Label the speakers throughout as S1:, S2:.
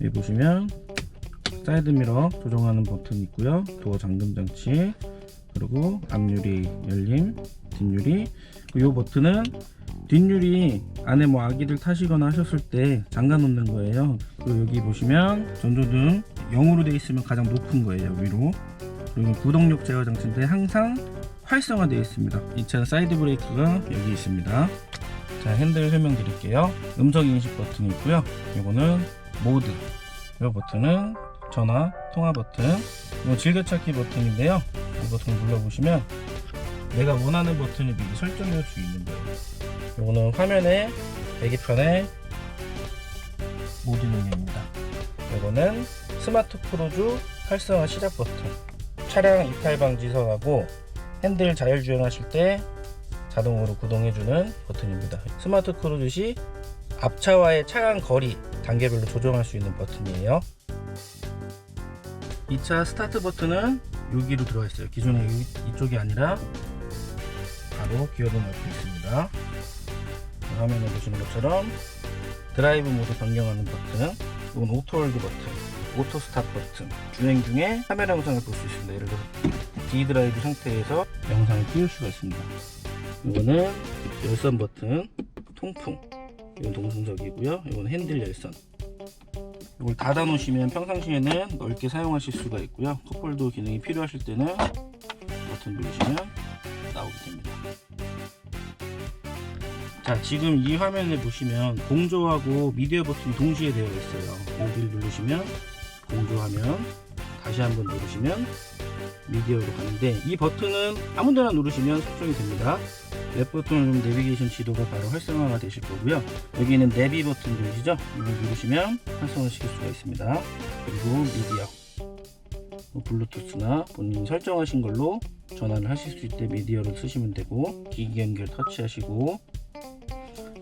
S1: 여기 보시면 사이드 미러 조정하는 버튼 있고요. 도어 잠금 장치 그리고 앞유리 열림, 뒷유리. 이 버튼은 뒷유리 안에 뭐 아기들 타시거나 하셨을 때 잠가 놓는 거예요. 그리고 여기 보시면 전조등 0으로 되어 있으면 가장 높은 거예요 위로. 그리고 구동력 제어 장치인데 항상 활성화되어 있습니다. 이 차는 사이드 브레이크가 여기 있습니다. 자 핸들 설명 드릴게요. 음성 인식 버튼이 있고요. 이거는 모드. 이 버튼은 전화 통화 버튼. 이거 즐겨찾기 버튼인데요. 이 버튼 눌러보시면 내가 원하는 버튼을 미리 설정할 수 있는 거예요. 이거는 화면에 계기판에 모드 능력입니다. 이거는 스마트 크루즈 활성화 시작 버튼. 차량 이탈 방지선하고 핸들 자율 주행하실 때 자동으로 구동해주는 버튼입니다. 스마트 크루즈 시 앞차와의 차량 거리 단계별로 조정할 수 있는 버튼이에요. 이차 스타트 버튼은 여기로 들어가 있어요. 기존에 이, 이쪽이 아니라 바로 기어봉 옆에 있습니다. 화면에 보시는 것처럼 드라이브 모드 변경하는 버튼, 이건 오토 홀드 버튼, 오토 스탑 버튼, 주행 중에 카메라 영상을 볼 수 있습니다. 예를 들어 D 드라이브 상태에서 영상을 띄울 수가 있습니다. 이거는 열선 버튼, 통풍, 이건 동승석이고요. 이건 핸들 열선. 이걸 닫아 놓으시면 평상시에는 넓게 사용하실 수가 있고요. 컵홀더 기능이 필요하실 때는 버튼 누르시면 나오게 됩니다. 자, 지금 이 화면에 보시면 공조하고 미디어 버튼이 동시에 되어 있어요. 여기를 누르시면 공조하면 다시 한번 누르시면 미디어로 가는데 이 버튼은 아무 데나 누르시면 설정이 됩니다. 랩 버튼을 누르면 내비게이션 지도가 바로 활성화가 되실 거고요. 여기는 내비 버튼 보이시죠? 이걸 누르시면 활성화시킬 수가 있습니다. 그리고 미디어, 뭐 블루투스나 본인이 설정하신 걸로 전화를 하실 수 있을 때 미디어를 쓰시면 되고 기기 연결 터치하시고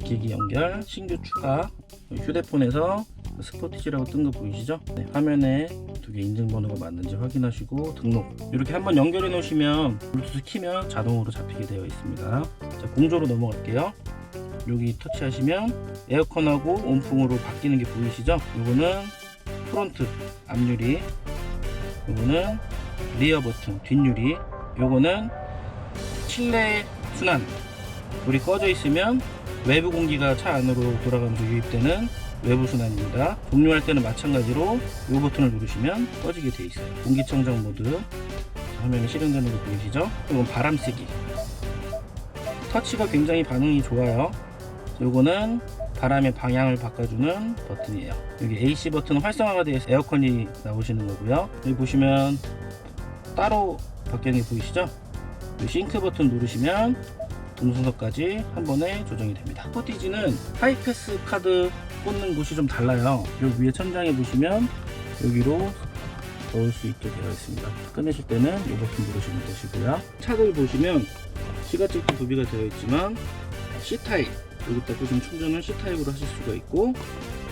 S1: 기기 연결 신규 추가 휴대폰에서 스포티지라고 뜬 거 보이시죠? 네, 화면에 두 개 인증번호가 맞는지 확인하시고 등록 이렇게 한번 연결해 놓으시면 블루투스 키면 자동으로 잡히게 되어 있습니다 자 공조로 넘어갈게요 여기 터치하시면 에어컨하고 온풍으로 바뀌는 게 보이시죠? 이거는 프론트 앞유리 이거는 리어 버튼 뒷유리 요거는 실내 순환 불이 꺼져 있으면 외부 공기가 차 안으로 돌아가면서 유입되는 외부 순환입니다. 종료할 때는 마찬가지로 이 버튼을 누르시면 꺼지게 돼 있어요. 공기청정 모드 화면에 실행되는 거 보이시죠? 이건 바람 쐬기. 터치가 굉장히 반응이 좋아요. 요거는 바람의 방향을 바꿔주는 버튼이에요. 여기 AC 버튼 활성화가 되어 있어 에어컨이 나오시는 거고요. 여기 보시면 따로 바뀌는 게 보이시죠? 이 싱크 버튼 누르시면 동승석까지 한 번에 조정이 됩니다. 스포티지는 하이패스 카드 꽂는 곳이 좀 달라요. 여기 위에 천장에 보시면 여기로 넣을 수 있게 되어 있습니다. 꺼내실 때는 이 버튼 누르시면 되시고요. 차들 보시면 시가측도 구비가 되어 있지만 C타입 여기다 꽂으면 충전을 C타입으로 하실 수가 있고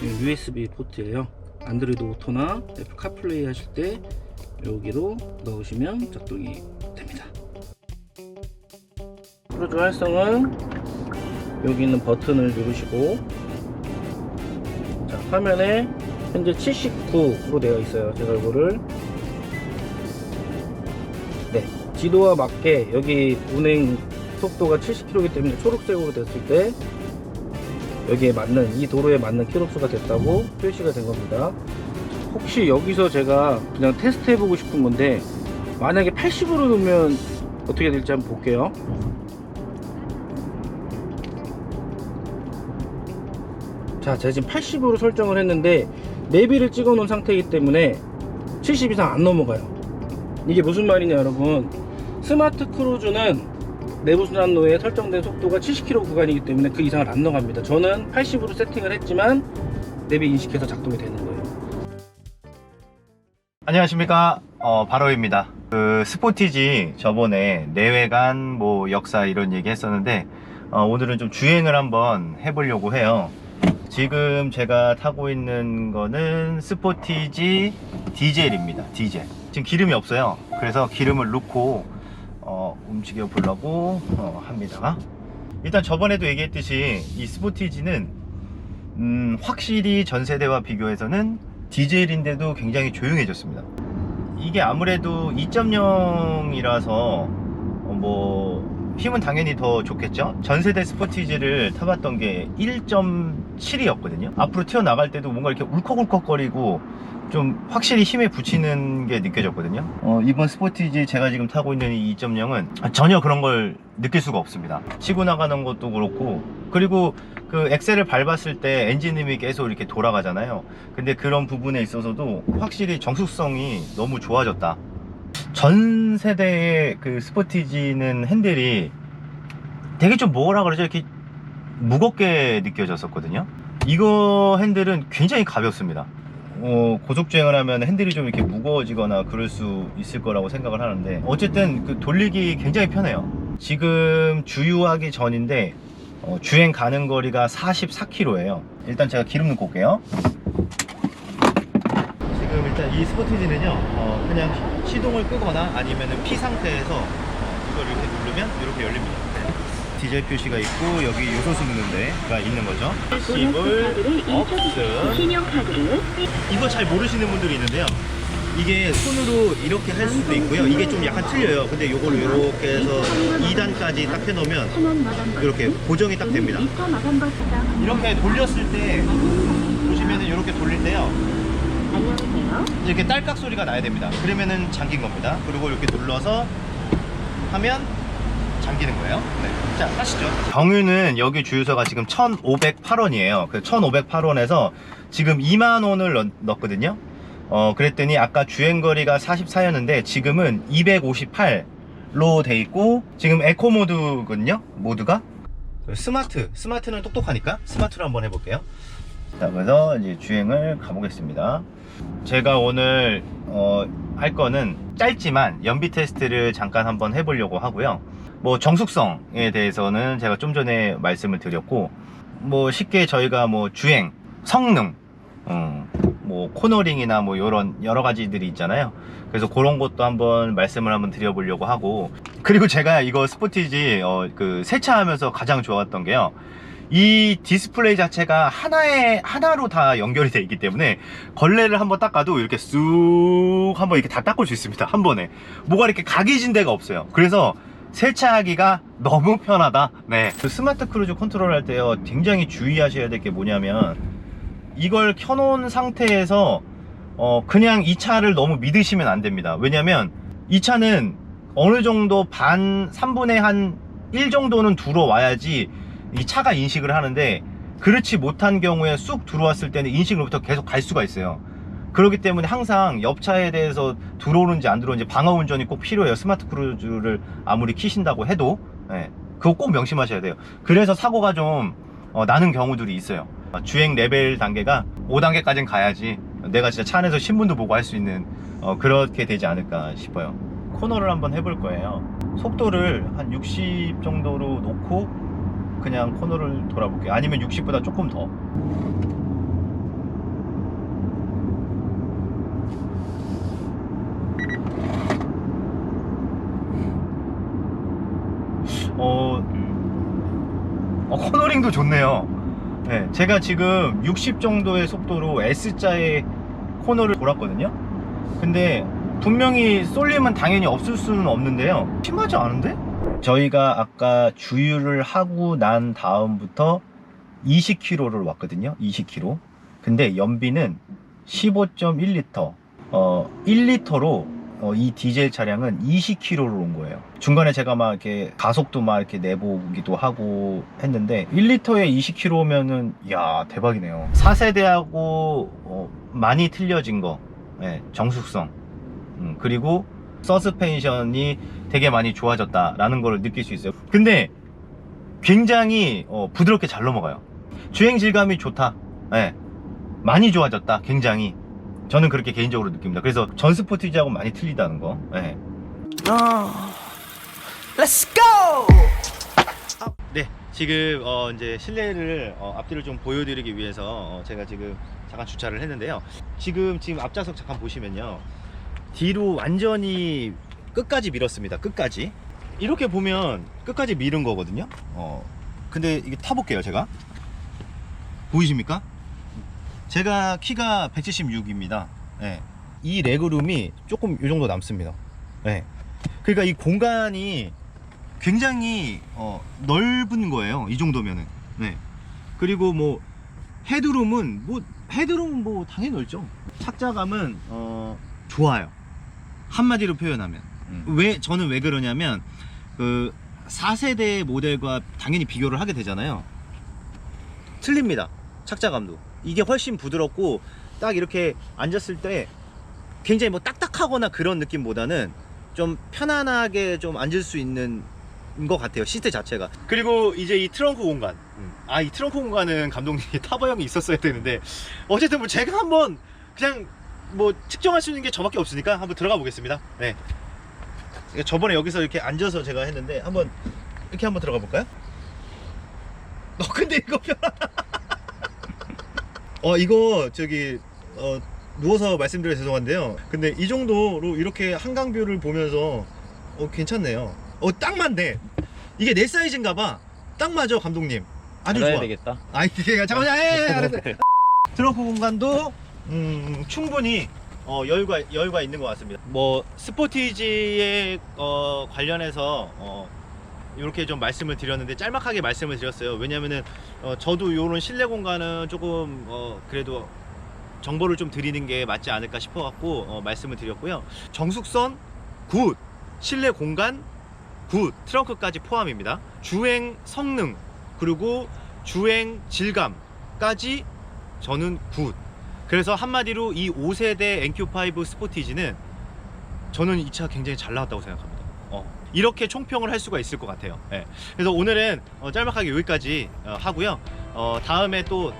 S1: 이건 USB 포트예요. 안드로이드 오토나 애플 카플레이 하실 때 여기로 넣으시면 작동이 됩니다. 크루즈 활성은 여기 있는 버튼을 누르시고 자 화면에 현재 79로 되어 있어요 제가 이거를 네 지도와 맞게 여기 운행 속도가 70km이기 때문에 초록색으로 됐을 때 여기에 맞는 이 도로에 맞는 키로수가 됐다고 표시가 된 겁니다. 혹시 여기서 제가 그냥 테스트 해보고 싶은 건데 만약에 80으로 놓으면 어떻게 될지 한번 볼게요 자 제가 지금 80으로 설정을 했는데 내비를 찍어 놓은 상태이기 때문에 70 이상 안 넘어가요. 이게 무슨 말이냐 여러분. 스마트 크루즈는 내부 순환로에 설정된 속도가 70km 구간이기 때문에 그 이상을 안 넘어갑니다. 저는 80으로 세팅을 했지만 내비 인식해서 작동이 되는 거예요.
S2: 안녕하십니까? 어, 바로입니다. 그 스포티지 저번에 내외관 뭐 역사 이런 얘기 했었는데 어, 오늘은 좀 주행을 한번 해보려고 해요 지금 제가 타고 있는 거는 스포티지 디젤입니다 디젤. 지금 기름이 없어요. 그래서 기름을 넣고 어, 움직여 보려고 어, 합니다. 일단 저번에도 얘기했듯이 이 스포티지는 음, 확실히 전 세대와 비교해서는 디젤인데도 굉장히 조용해졌습니다. 이게 아무래도 2.0이라서 뭐 힘은 당연히 더 좋겠죠. 전세대 스포티지를 타봤던 게 1.7이었거든요. 앞으로 튀어나갈 때도 뭔가 이렇게 울컥울컥거리고 좀 확실히 힘에 붙이는 게 느껴졌거든요. 어, 이번 스포티지 제가 지금 타고 있는 이 2.0은 전혀 그런 걸 느낄 수가 없습니다. 치고 나가는 것도 그렇고 그리고 그 엑셀을 밟았을 때 엔진음이 계속 이렇게 돌아가잖아요. 근데 그런 부분에 있어서도 확실히 정숙성이 너무 좋아졌다. 전 세대의 그 스포티지는 핸들이 되게 좀 뭐라 그러죠? 이렇게 무겁게 느껴졌었거든요. 이거 핸들은 굉장히 가볍습니다. 어, 고속주행을 하면 핸들이 좀 이렇게 무거워지거나 그럴 수 있을 거라고 생각을 하는데 어쨌든 그 돌리기 굉장히 편해요. 지금 주유하기 전인데 어, 주행 가는 거리가 44km예요. 일단 제가 기름 넣고 올게요. 지금 일단 이 스포티지는요, 어, 그냥 시- 시동을 끄거나 아니면 P 상태에서 어, 이걸 이렇게 누르면 이렇게 열립니다. 네. 디젤 표시가 있고 여기 요소수 넣는 데가 있는 거죠. 업스
S3: 신용카드를
S2: 이거 잘 모르시는 분들이 있는데요. 이게 손으로 이렇게 할 수도 있고요. 이게 좀 약간 틀려요. 근데 요거를 이렇게 해서 2단까지 딱 해놓으면 이렇게 고정이 딱 됩니다. 이렇게 돌렸을 때 보시면은 이렇게 돌릴 때요.
S3: 안녕하세요.
S2: 이렇게 딸깍 소리가 나야 됩니다. 그러면은 잠긴 겁니다. 그리고 이렇게 눌러서 하면 잠기는 거예요. 네. 자, 하시죠. 경유는 여기 주유소가 지금 1,508원이에요. 그 1,508원에서 지금 2만 원을 넣, 넣었거든요. 어, 그랬더니 아까 주행거리가 44였는데 지금은 258로 돼 있고 지금 에코 모드거든요. 모드가 스마트. 스마트는 똑똑하니까 스마트로 한번 해볼게요. 자, 그래서 이제 주행을 가보겠습니다. 제가 오늘 어, 할 거는 짧지만 연비 테스트를 잠깐 한번 해보려고 하고요. 뭐 정숙성에 대해서는 제가 좀 전에 말씀을 드렸고, 뭐 쉽게 저희가 뭐 주행, 성능, 음, 뭐 코너링이나 뭐 이런 여러 가지들이 있잖아요. 그래서 그런 것도 한번 말씀을 한번 드려보려고 하고, 그리고 제가 이거 스포티지 어, 그 세차하면서 가장 좋았던 게요. 이 디스플레이 자체가 하나에 하나로 다 연결이 되어 있기 때문에 걸레를 한번 닦아도 이렇게 쑥 한번 이렇게 다 닦을 수 있습니다. 한 번에. 뭐가 이렇게 각이진 데가 없어요. 그래서 세차하기가 너무 편하다. 네. 그 스마트 크루즈 컨트롤 할 때요. 굉장히 주의하셔야 될 게 뭐냐면 이걸 켜놓은 상태에서 어 그냥 이 차를 너무 믿으시면 안 됩니다. 왜냐면 이 차는 어느 정도 반 3분의 한 1 정도는 들어와야지 이 차가 인식을 하는데 그렇지 못한 경우에 쑥 들어왔을 때는 인식으로부터 계속 갈 수가 있어요. 그렇기 때문에 항상 옆차에 대해서 들어오는지 안 들어오는지 방어 운전이 꼭 필요해요. 스마트 크루즈를 아무리 키신다고 해도 예, 그거 꼭 명심하셔야 돼요. 그래서 사고가 좀 어, 나는 경우들이 있어요. 어, 주행 레벨 단계가 5단계까지는 가야지 내가 진짜 차 안에서 신문도 보고 할 수 있는 어, 그렇게 되지 않을까 싶어요. 코너를 한번 해볼 거예요. 속도를 한 60 정도로 놓고 그냥 코너를 돌아볼게요. 아니면 60보다 조금 더. 어, 어, 코너링도 좋네요. 네, 제가 지금 60 정도의 속도로 S자의 코너를 돌았거든요. 근데 분명히 쏠림은 당연히 없을 수는 없는데요. 심하지 않은데? 저희가 아까 주유를 하고 난 다음부터 20km를 왔거든요. 20km. 근데 연비는 15.1리터. 어, 1리터로 어, 이 디젤 차량은 20km를 온 거예요. 중간에 제가 막 이렇게 가속도 막 이렇게 내보기도 하고 했는데 1리터에 20km면은 야 대박이네요. 4세대하고 어, 많이 틀려진 거, 예, 정숙성, 음, 그리고 서스펜션이 되게 많이 좋아졌다라는 걸 느낄 수 있어요. 근데 굉장히 어, 부드럽게 잘 넘어가요. 주행 질감이 좋다. 예, 많이 좋아졌다. 굉장히. 저는 그렇게 개인적으로 느낍니다. 그래서 전 스포티지하고 많이 틀리다는 거. 예.
S4: Let's go!
S2: 네, 지금 어, 이제 실내를 어, 앞뒤를 좀 보여드리기 위해서 어, 제가 지금 잠깐 주차를 했는데요. 지금 지금 앞좌석 잠깐 보시면요, 뒤로 완전히 끝까지 밀었습니다. 끝까지 이렇게 보면 끝까지 밀은 거거든요. 어, 근데 이게 타볼게요, 제가 보이십니까? 제가 키가 176입니다. 네. 이 레그룸이 조금 이 정도 남습니다. 네. 그러니까 이 공간이 굉장히 어, 넓은 거예요. 이 정도면은. 네. 그리고 뭐 헤드룸은 뭐 헤드룸은 뭐 당연히 넓죠. 착자감은 어, 좋아요. 한마디로 표현하면. 왜 저는 왜 그러냐면 그 4세대 모델과 당연히 비교를 하게 되잖아요. 틀립니다. 착자감도. 이게 훨씬 부드럽고 딱 이렇게 앉았을 때 굉장히 뭐 딱딱하거나 그런 느낌보다는 좀 편안하게 좀 앉을 수 있는 것 같아요. 시트 자체가. 그리고 이제 이 트렁크 공간. 아, 이 트렁크 공간은 감독님이 타버 형이 있었어야 되는데 어쨌든 뭐 제가 한번 그냥 뭐 측정할 수 있는 게 저밖에 없으니까 한번 들어가 보겠습니다. 네. 저번에 여기서 이렇게 앉아서 제가 했는데 한번 이렇게 한번 들어가 볼까요? 어 근데 이거 편하다. 어 이거 저기 어 누워서 말씀드려 죄송한데요. 근데 이 정도로 이렇게 한강뷰를 보면서 어 괜찮네요. 어딱 맞네. 이게 내 사이즈인가 봐. 딱 맞아 감독님. 아주 좋아.
S4: 되겠다.
S2: 아이 이게 잠깐만 예, 예, 알았어. 트렁크 공간도 음, 충분히 어, 여유가 여유가 있는 것 같습니다. 뭐 스포티지에 어, 관련해서 어, 이렇게 좀 말씀을 드렸는데 짤막하게 말씀을 드렸어요. 왜냐면은 어, 저도 이런 실내 공간은 조금 어, 그래도 정보를 좀 드리는 게 맞지 않을까 싶어 갖고 어, 말씀을 드렸고요. 정숙선 굿, 실내 공간 굿, 트렁크까지 포함입니다. 주행 성능 그리고 주행 질감까지 저는 굿. 그래서 한마디로 이 5세대 NQ5 스포티지는 저는 이 차 굉장히 잘 나왔다고 생각합니다. 어, 이렇게 총평을 할 수가 있을 것 같아요. 예. 그래서 오늘은 어, 짤막하게 여기까지 어, 하고요. 어, 다음에 또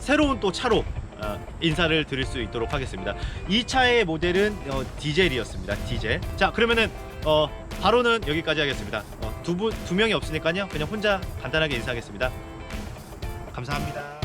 S2: 새로운 또 차로 어, 인사를 드릴 수 있도록 하겠습니다. 이 차의 모델은 어, 디젤이었습니다. 디젤. 자, 그러면은 어, 바로는 여기까지 하겠습니다. 어, 두 분, 두 명이 없으니까요. 그냥 혼자 간단하게 인사하겠습니다. 감사합니다.